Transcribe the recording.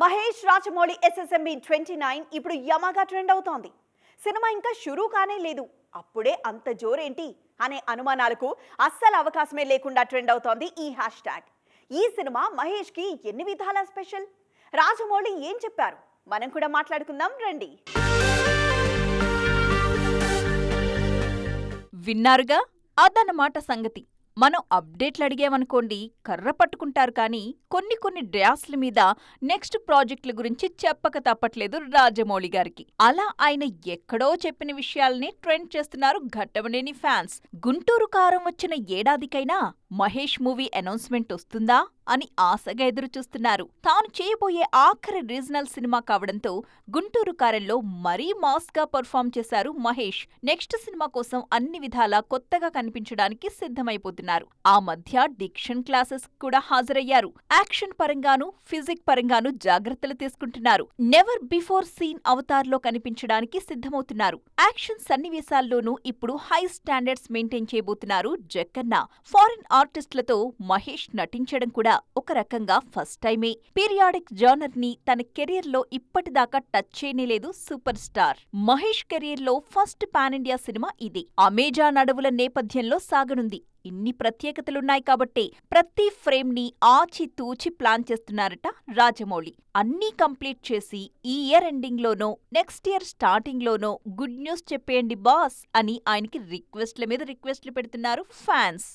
Mahesh Rajamouli SSMB twenty nine ఇప్పుడు యమగా trend అవుతోంది. సినిమా ఇంకా షురూ కానే లేదు. అప్పుడే అంత జోరేంటి అనే అనుమానాలకు అస్సలు అవకాశమే లేకుండా ట్రెండ్ అవుతోంది ఈ హ్యాష్ ట్యాగ్ ఈ సినిమా మహేష్కి ఎన్ని విధాల స్పెషల్ రాజమౌళి ఏం చెప్పారు? మనం కూడా మాట్లాడుకుందాం రండి. విన్నారుగా? అదన్నమాట సంగతి. మనం అప్డేట్లు అడిగామనుకోండి కర్ర పట్టుకుంటారు కానీ కొన్ని కొన్ని డ్యాస్ల మీద నెక్స్ట్ ప్రాజెక్టుల గురించి చెప్పక తప్పట్లేదు రాజమౌళి గారికి. అలా ఆయన ఎక్కడో చెప్పిన విషయాల్ని ట్రెండ్ చేస్తున్నారు ఘట్టమనేని ఫ్యాన్స్. గుంటూరు కారం వచ్చిన ఏడాదికైనా మహేష్ మూవీ అనౌన్స్మెంట్ వస్తుందా అని ఆశగా ఎదురుచూస్తున్నారు. తాను చేయబోయే ఆఖరి రీజనల్ సినిమా కావడంతో గుంటూరు కారంలో మరీ మాస్గా పర్ఫామ్ చేశారు మహేష్. నెక్స్ట్ సినిమా కోసం అన్ని విధాలా కొత్తగా కనిపించడానికి సిద్ధమైపోతున్నారు. ఆ మధ్య డిక్షన్ క్లాసెస్ కూడా హాజరయ్యారు. యాక్షన్ పరంగానూ ఫిజిక్ పరంగానూ జాగ్రత్తలు తీసుకుంటున్నారు. నెవర్ బిఫోర్ సీన్ అవతార్లో కనిపించడానికి సిద్ధమవుతున్నారు. యాక్షన్ సన్నివేశాల్లోనూ ఇప్పుడు హై స్టాండర్డ్స్ మెయింటైన్ చేయబోతున్నారు జక్కన్న. ఫారిన్ ఆర్టిస్టులతో మహేష్ నటించడం కూడా ఒక రకంగా ఫస్ట్ టైమే. పీరియాడిక్ జానర్ని తన కెరీర్లో ఇప్పటిదాకా టచ్ చేయనేలేదు సూపర్ స్టార్. మహేష్ కెరీర్లో ఫస్ట్ పాన్ ఇండియా సినిమా ఇది. అమెజాన్ అడవుల నేపథ్యంలో సాగనుంది. ఇన్ని ప్రత్యేకతలున్నాయి కాబట్టే ప్రతి ఫ్రేమ్ని ఆచితూచి ప్లాన్ చేస్తున్నారట రాజమౌళి. అన్నీ కంప్లీట్ చేసి ఈ ఇయర్ ఎండింగ్లోనో నెక్స్ట్ ఇయర్ స్టార్టింగ్లోనో గుడ్ న్యూస్ చెప్పేయండి బాస్ అని ఆయనకి రిక్వెస్ట్ల మీద రిక్వెస్ట్లు పెడుతున్నారు ఫ్యాన్స్.